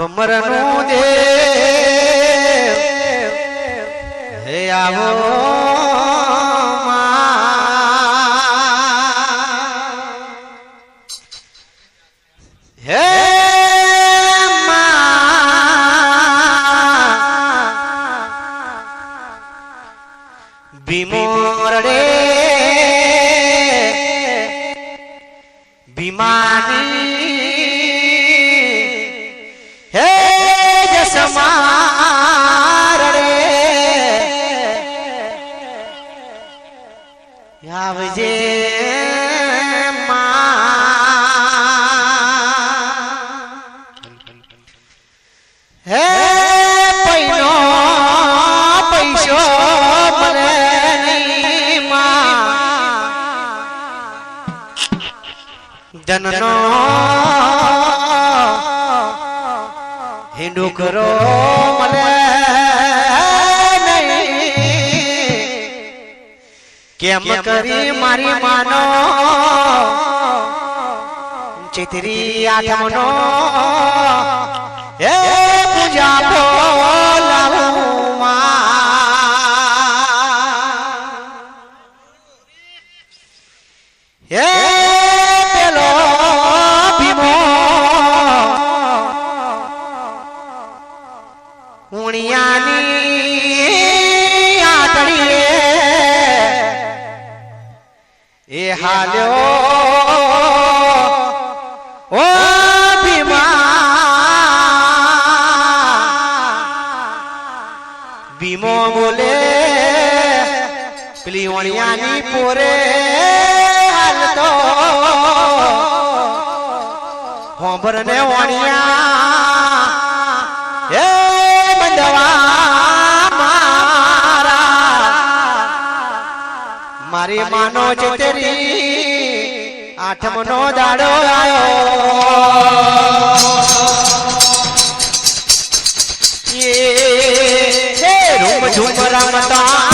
બમરનું દે હે આવો માં. હિંડુ કરો મને. કેમ કરી મારી માનો ચિતરી આઠમનો એ પૂજા બોલાવું માં. ભીમો બોલે પેલી વણિયાની પોરે હાલતો. હોંભર ને વણિયા એ બંધવા મારા. મારી માનો છે તેરી આઠમનો દાડો આવ્યો રૂમ ઝુમ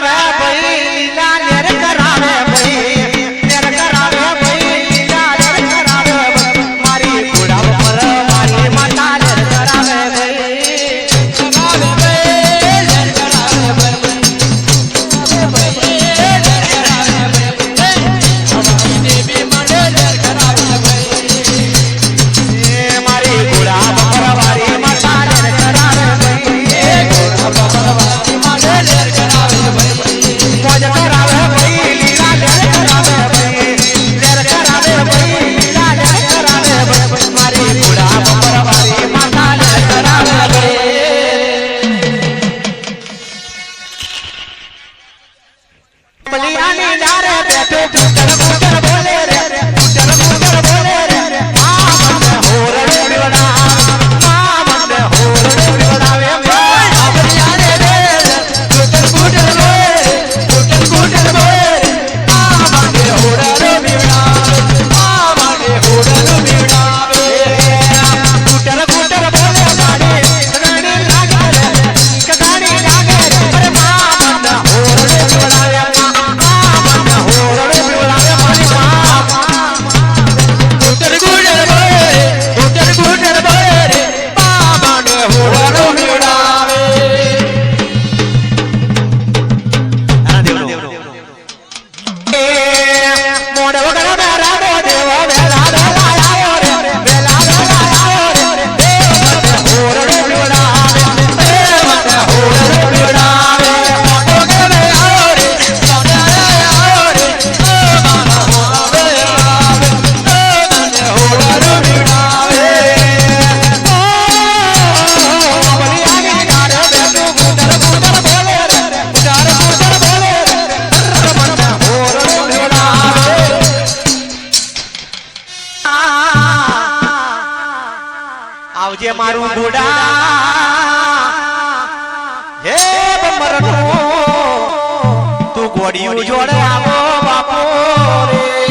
Baba. मीनारे बैठे ગોડા હે બમરનો તું ગોડિયું જોડે આવો બાપો રે.